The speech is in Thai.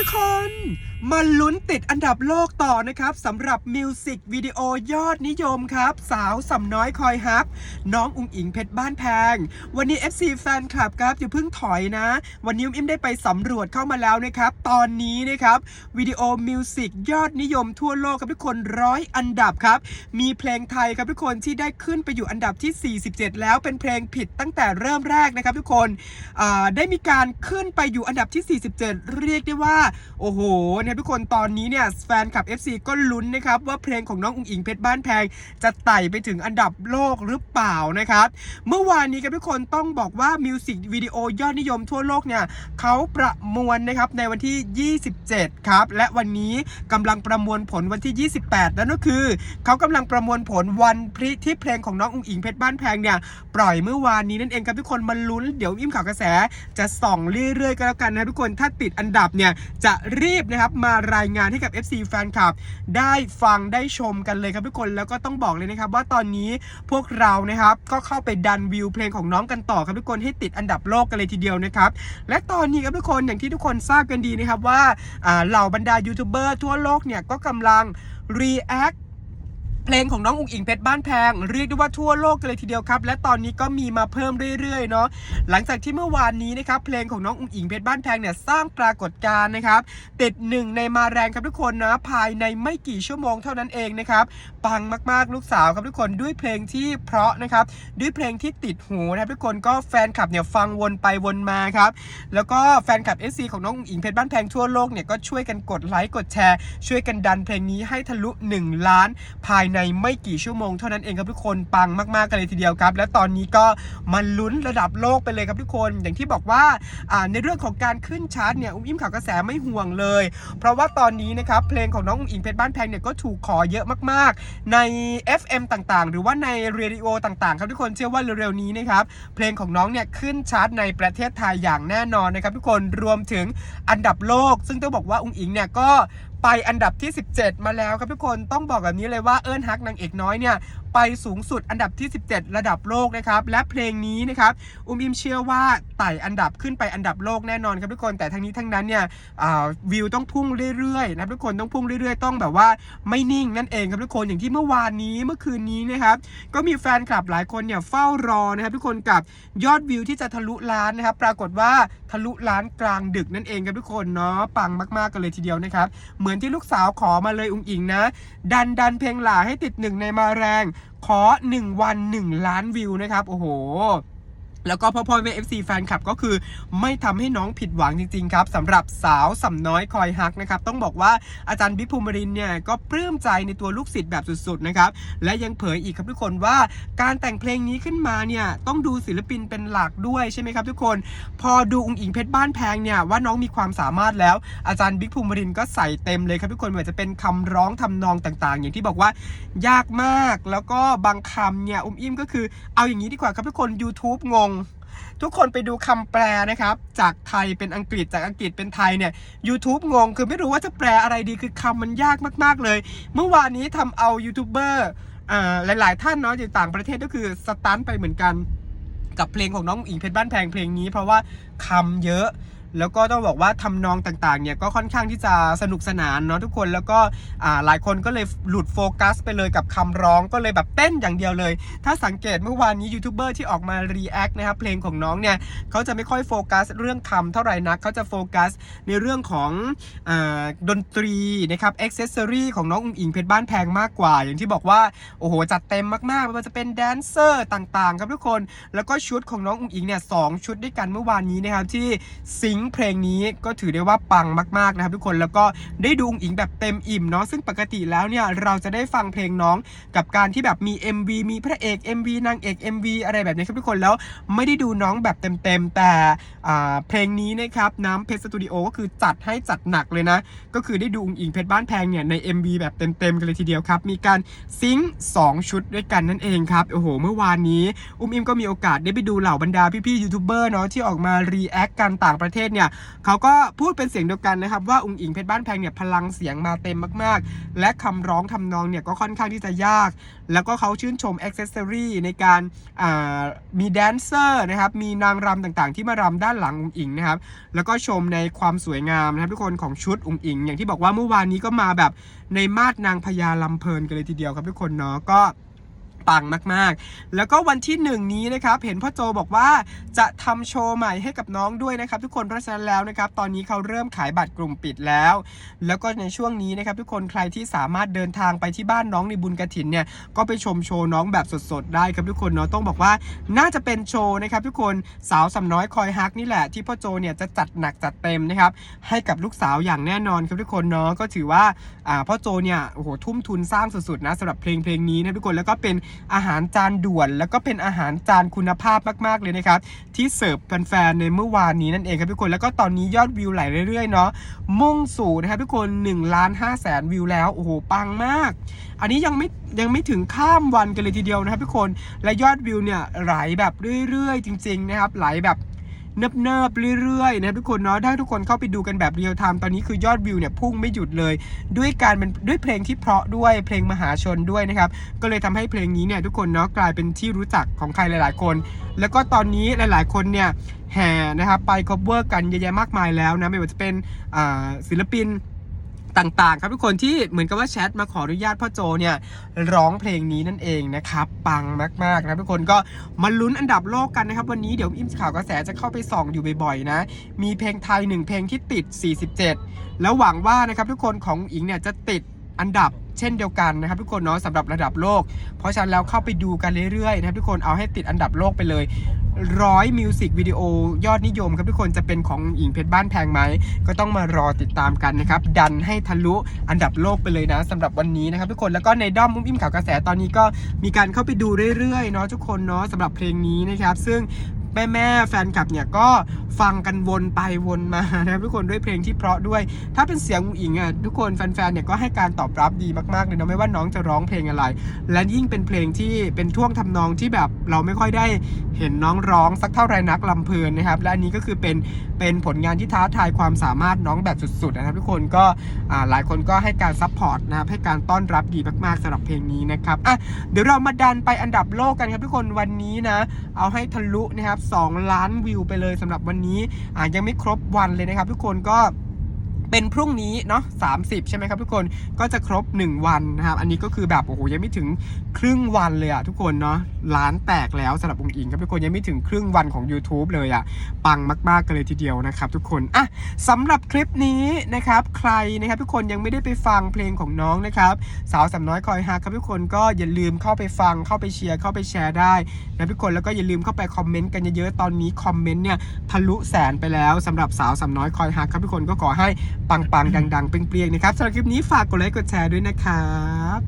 ทุกคน มาลุ้นติดอันดับโลกต่อนะครับสำหรับมิวสิกวิดีโอยอดนิยมครับ สาวสำน้อยคอยฮับ น้องอุงอิงเพชรบ้านแพง วันนี้ FC แฟนคลับครับอย่าเพิ่งถอยนะ วันนี้อุ้มอิมได้ไปสำรวจเข้ามาแล้วนะครับ ตอนนี้นะครับวิดีโอมิวสิกยอดนิยมทั่วโลกครับทุกคนร้อยอันดับครับ มีเพลงไทยครับทุกคนที่ได้ขึ้นไปอยู่อันดับที่ 47 แล้วเป็นเพลงผิดตั้งแต่เริ่มแรกนะครับทุกคนได้มีการขึ้นไปอยู่อันดับที่ 47 เรียกได้ว่าโอ้โหเนี่ยทุกคนตอนนี้เนี่ยแฟนคลับ FC ก็ลุ้นนะครับว่าเพลงของน้องอุ๋งอิงเพชรบ้านแพง จะไต่ไปถึงอันดับโลกหรือเปล่านะครับ เมื่อวานนี้ครับทุกคนต้องบอกว่ามิวสิกวิดีโอยอดนิยมทั่วโลกเนี่ยเขาประมวลนะครับในวันที่ 27 ครับ และวันนี้กำลังประมวลผลวันที่ 28 นั่นก็คือเขากำลังประมวลผลวันพริที่เพลงของน้องอุ๋งอิงเพชรบ้านแพงเนี่ยปล่อยเมื่อวานนี้นั่นเองครับทุกคนมาลุ้นเดี๋ยวอิ่มข่าวกระแส จะส่องเรื่อยๆก็แล้วกันนะทุกคนถ้าติดอันดับเนี่ยจะรีบนะครับมารายงานให้กับ FC แฟนคลับ ได้ฟังได้ชมกันเลยครับทุกคนแล้วก็ต้องบอกเลยนะครับ ว่าตอนนี้พวกเรานะครับก็เข้าไปดันวิวเพลงของน้องกันต่อครับทุกคนให้ติดอันดับโลกกันเลยทีเดียวนะครับและตอนนี้ครับทุกคนอย่างที่ทุกคนทราบกันดีนะครับว่าเหล่าบรรดายูทูบเบอร์ทั่วโลกเนี่ยก็กำลัง react เพลงของน้องอุ๋งอิงเพชรบ้านแพง เรียกได้ว่าทั่วโลกกันเลยทีเดียวครับ และตอนนี้ก็มีมาเพิ่มเรื่อยๆเนาะหลังจากที่เมื่อวานนี้นะครับเพลงของน้องอุ๋งอิงเพชรบ้านแพงเนี่ยสร้างปรากฏการณ์นะครับติดหนึ่งในมาแรงครับทุกคนนะภายในไม่กี่ชั่วโมงเท่านั้นเองนะครับปังมากๆลูกสาวครับทุกคนด้วยเพลงที่เพราะนะครับด้วยเพลงที่ติดหูนะครับทุกคนก็แฟนคลับเนี่ยฟังวนไปวนมาครับแล้วก็แฟนคลับ SC ของน้องอุ๋งอิงเพชรบ้านแพงทั่วโลกเนี่ยก็ช่วยกันกดไลค์กดแชร์ ช่วยกันดันเพลงนี้ให้ทะลุ 1 ล้านภายในไม่กี่ชั่วโมงเท่านั้นเองครับทุกคนปังมากๆกันเลยทีเดียวครับ และตอนนี้ก็มาลุ้นระดับโลกไปเลยครับทุกคน อย่างที่บอกว่าในเรื่องของการขึ้นชาร์ตเนี่ยอุ้มอิ่มข่าวกระแสไม่ห่วงเลย เพราะว่าตอนนี้นะครับเพลงของน้องอุ้งอิงเพชรบ้านแพงเนี่ยก็ถูกขอเยอะมากๆ ใน FM ต่างๆ หรือว่าในเรดิโอต่างๆ ครับทุกคนเชื่อว่าเร็วๆนี้นะครับเพลงของน้องเนี่ยขึ้นชาร์ตในประเทศไทยอย่างแน่นอนนะครับทุกคนรวมถึงอันดับโลก ซึ่งต้องบอกว่าอุ้งอิงเนี่ยก็ ไปอันดับที่ 17 มาแล้วครับทุกคนต้องบอกแบบนี้เลยว่าเอิญฮักนางเอกน้อยเนี่ย ไปสูงสุดอันดับที่ 17 ระดับโลกนะครับ และเพลงนี้นะครับอุ้มอิมเชื่อว่าไต่อันดับขึ้นไปอันดับโลกแน่นอนครับทุกคนแต่ทั้งนี้ทั้งนั้นเนี่ยวิวต้องพุ่งเรื่อยๆนะทุกคนต้องพุ่งเรื่อยๆ ต้องแบบว่าไม่นิ่งนั่นเองครับทุกคนอย่างที่เมื่อวานนี้เมื่อคืนนี้นะครับก็มีแฟนคลับหลายคนเนี่ยเฝ้ารอนะครับทุกคนกับยอดวิวที่จะทะลุล้านนะครับ ปรากฏว่าทะลุล้านกลางดึกนั่นเองครับทุกคนเนาะปังมากๆกันเลยทีเดียวนะครับ เหมือนที่ลูกสาวขอมาเลยอุ้งอิงนะ ดันดันเพลงหลาให้ติดหนึ่งในมาแรงขอ 1 วัน 1 ล้านวิวนะครับ โอ้โห แล้วก็พ่อพ่อแม่ FC แฟนคลับก็คือไม่ทำให้น้องผิดหวังจริงๆครับสำหรับสาวสำน้อยคอยฮักนะครับต้องบอกว่าอาจารย์บิ๊กภูมิรินเนี่ยก็ปลื้มใจในตัวลูกศิษย์แบบสุดๆนะครับและยังเผยอีกครับทุกคนว่าการแต่งเพลงนี้ขึ้นมาเนี่ยต้องดูศิลปินเป็นหลักด้วยใช่ไหมครับทุกคน พอดูอุงอิงเพชรบ้านแพงเนี่ยว่าน้องมีความสามารถแล้ว อาจารย์บิ๊กภูมิรินก็ใส่เต็มเลยครับทุกคนไม่ว่าจะเป็นคำร้องทำนองต่างๆ อย่างที่บอกว่ายากมากแล้วก็บางคำเนี่ยอุ้มอิ่มก็คือเอาอย่างนี้ดีกว่าครับทุกคน YouTube งง ทุกคนไปดูคำแปลนะครับ จากไทยเป็นอังกฤษจากอังกฤษเป็นไทยเนี่ย YouTube งง คือไม่รู้ว่าจะแปลอะไรดีคือคำมันยากมาก ๆ เลย เมื่อวานนี้ทำเอายูทูบเบอร์อ่าหลาย ๆ ท่านเนาะจากต่างประเทศก็คือสตันไปเหมือนกันกับเพลงของน้องอิงเพชรบ้านแพงเพลงนี้ เพราะว่าคำเยอะ แล้วก็ต้องบอกว่าทำนองต่างๆเนี่ยก็ค่อนข้างที่จะสนุกสนานเนาะทุกคนแล้วก็หลายคนก็เลยหลุดโฟกัส ไปเลยกับคำร้องก็เลยแบบเต้นอย่างเดียวเลย ถ้าสังเกตเมื่อวานนี้ยูทูบเบอร์ที่ออกมารีแอคนะครับเพลงของน้องเนี่ยเขาจะไม่ค่อยโฟกัสเรื่องคำเท่าไหร่นักเขาจะโฟกัสในเรื่องของอดนตรีนะครับอ็อกเซสซอรีของน้องอุ๋งอิงเพชรบ้านแพงมากกว่า อย่างที่บอกว่าโอ้โหจัดเต็มมากๆไม่ว่าจะเป็นแดนเซอร์ต่างๆ ครับทุกคน แล้วก็ชุดของน้องอุ๋งอิงเนี่ยสองชุดด้วยกันเมื่อวานนี้นะครับที่ซิงเพลงนี้ก็ถือได้ว่าปังมากๆนะครับทุกคนแล้วก็ได้ดูอุ๋งอิงแบบเต็มอิ่มเนาะซึ่งปกติแล้วเนี่ยเราจะได้ฟังเพลงน้องกับการที่แบบมี MV มีพระเอก MV นางเอก MV อะไรแบบนี้ครับทุกคนแล้วไม่ได้ดูน้องแบบเต็มๆ แต่เพลงนี้นะครับน้ำเพชรสตูดิโอก็คือจัดให้จัดหนักเลยนะ ก็คือได้ดูอุ๋งอิงเพชรบ้านแพงเนี่ยใน MV แบบเต็มๆ กันเลยทีเดียวครับ มีการซิงค์สองชุดด้วยกันนั่นเองครับโอ้โหเมื่อวานนี้อุ้มอิมก็มีโอกาสได้ไปดูเหล่าบรรดาพี่ๆยูทูบเบอร์เนาะที่ออกมารีแอคกันต่างประเทศเนี่ยเขาก็พูดเป็นเสียงเดียวกันนะครับว่าองค์อิงเพชรบ้านแพงเนี่ยพลังเสียงมาเต็มมากๆ และคำร้องทำนองเนี่ยก็ค่อนข้างที่จะยาก แล้วก็เขาชื่นชมอ็อกเซสซอรี่ในการมีแดนเซอร์นะครับมีนางรำต่างๆ ที่มารำด้านหลังองค์อิงนะครับแล้วก็ชมในความสวยงามนะครับทุกคนของชุดองค์อิง อย่างที่บอกว่าเมื่อวานนี้ก็มาแบบในมาดนางพญาลำเพลินกันเลยทีเดียวครับทุกคนเนาะก็ ปังมากๆ แล้วก็วันที่หนึ่งนี้นะครับ เห็นพ่อโจบอกว่าจะทำโชว์ใหม่ให้กับน้องด้วยนะครับ ทุกคนเพราะฉะนั้นแล้วนะครับ ตอนนี้เขาเริ่มขายบัตรกลุ่มปิดแล้ว แล้วก็ในช่วงนี้นะครับ ทุกคนใครที่สามารถเดินทางไปที่บ้านน้องในบุญกระถินเนี่ยก็ไปชมโชว์น้องแบบสดๆ ได้ครับทุกคนเนาะต้องบอกว่าน่าจะเป็นโชว์นะครับ ทุกคนสาวสำน้อยคอยฮักนี่แหละที่พ่อโจเนี่ยจะจัดหนักจัดเต็มนะครับให้กับลูกสาวอย่างแน่นอนครับทุกคนเนาะก็ถือว่าอ่าพ่อโจเนี่ยโอ้โหทุ่มทุนสร้างสุดๆนะสำหรับเพลงเพลงนี้นะทุกคนแล้วก็เป็นอาหารจานด่วน แล้วก็เป็นอาหารจานคุณภาพมากๆเลยนะครับ ที่เสิร์ฟแฟนๆในเมื่อวานนี้นั่นเองครับทุกคนแล้วก็ตอนนี้ยอดวิวไหลเรื่อยๆเนาะมุ่งสู่นะครับทุกคน1ล้าน5แสนวิวแล้วโอ้โหปังมาก อันนี้ยังไม่ยังไม่ถึงข้ามวันกันเลยทีเดียวนะครับทุกคนและยอดวิวเนี่ยไหลแบบเรื่อยๆ จริง ๆ นะครับไหลแบบ เนิบๆเรื่อยๆนะครับทุกคนเนาะถ้าทุกคนเข้าไปดูกันแบบเรียลไทม์ตอนนี้คือยอดวิวเนี่ยพุ่งไม่หยุดเลย ด้วยการเป็นด้วยเพลงที่เพราะด้วยเพลงมหาชนด้วยนะครับก็เลยทำให้เพลงนี้เนี่ยทุกคนเนาะกลายเป็นที่รู้จักของใครหลายๆคน แล้วก็ตอนนี้หลายๆคนเนี่ยแห่นะครับไปคบเวอร์กันเยอะแยะมากมายแล้วนะไม่ว่าจะเป็นศิลปิน ต่างๆ ครับทุกคนที่เหมือนกับว่าแชทมาขออนุญาตพ่อโจเนี่ยร้องเพลงนี้นั่นเองนะครับปังมากๆนะครับทุกคนก็มาลุ้นอันดับโลกกันนะครับ วันนี้เดี๋ยวอิมข่าวกระแสจะเข้าไปส่องอยู่บ่อยๆนะ มีเพลงไทยหนึ่งเพลงที่ติด 47 แล้วหวังว่านะครับทุกคนของอิงเนี่ยจะติดอันดับเช่นเดียวกันนะครับทุกคนเนาะสำหรับระดับโลก เพราะฉะนั้นแล้วเข้าไปดูกันเรื่อยๆนะครับทุกคนเอาให้ติดอันดับโลกไปเลย ร้อยมิวสิกวิดีโอยอดนิยมครับทุกคนจะเป็นของหญิงเพชรบ้านแพงไหม ก็ต้องมารอติดตามกันนะครับ ดันให้ทะลุอันดับโลกไปเลยนะสำหรับวันนี้นะครับทุกคนแล้วก็ในด้อมมุ้มอิ่มข่าวกระแสตอนนี้ก็มีการเข้าไปดูเรื่อยๆเนาะทุกคนเนาะสำหรับเพลงนี้นะครับ ซึ่ง แม่แม่แฟนคลับเนี่ยก็ฟังกันวนไปวนมานะครับทุกคนด้วยเพลงที่เพราะด้วย ถ้าเป็นเสียงอุ๋งอิงอะทุกคนแฟนๆเนี่ยก็ให้การตอบรับดีมากๆเลยนะไม่ว่าน้องจะร้องเพลงอะไร และยิ่งเป็นเพลงที่เป็นท่วงทำนองที่แบบเราไม่ค่อยได้เห็นน้องร้องสักเท่าไรนักลำเพลินนะครับและอันนี้ก็คือเป็นเป็นผลงานที่ท้าทายความสามารถน้องแบบสุดๆนะครับทุกคนก็หลายคนก็ให้การซัพพอร์ตนะครับให้การต้อนรับดีมากๆสำหรับเพลงนี้นะครับอะเดี๋ยวเรามาดันไปอันดับโลกกันครับทุกคนวันนี้นะเอาให้ทะลุนะครับ2 ล้านวิวไปเลยสำหรับวันนี้อ่ายังไม่ครบวันเลยนะครับ ทุกคนก็ เป็นพรุ่งนี้เนาะ30ใช่ไหมครับทุกคนก็จะครบ 1 วันนะครับ อันนี้ก็คือแบบโอ้โหยังไม่ถึงครึ่งวันเลยอะทุกคนเนาะล้านแตกแล้วสำหรับองค์อิงครับทุกคนยังไม่ถึงครึ่งวันของ YouTube เลยอะปังมากๆกันเลยทีเดียวนะครับ ทุกคนอะสำหรับคลิปนี้นะครับใครนะครับทุกคนยังไม่ได้ไปฟังเพลงของน้องนะครับสาวสำน้อยคอยฮักครับทุกคนก็อย่าลืมเข้าไปฟังเข้าไปเชียร์เข้าไปแชร์ได้นะทุกคนแล้วก็อย่าลืมเข้าไปคอมเมนต์กันเยอะๆตอนนี้คอมเมนต์เนี่ยทะลุแสนไปแล้วสำหรับสาวสำน้อยคอยฮักครับทุกคนก็ขอให้ปังๆ ดังๆ เปรี้ยงๆ นะครับสำหรับคลิปนี้ฝากกดไลค์กดแชร์ด้วยนะครับ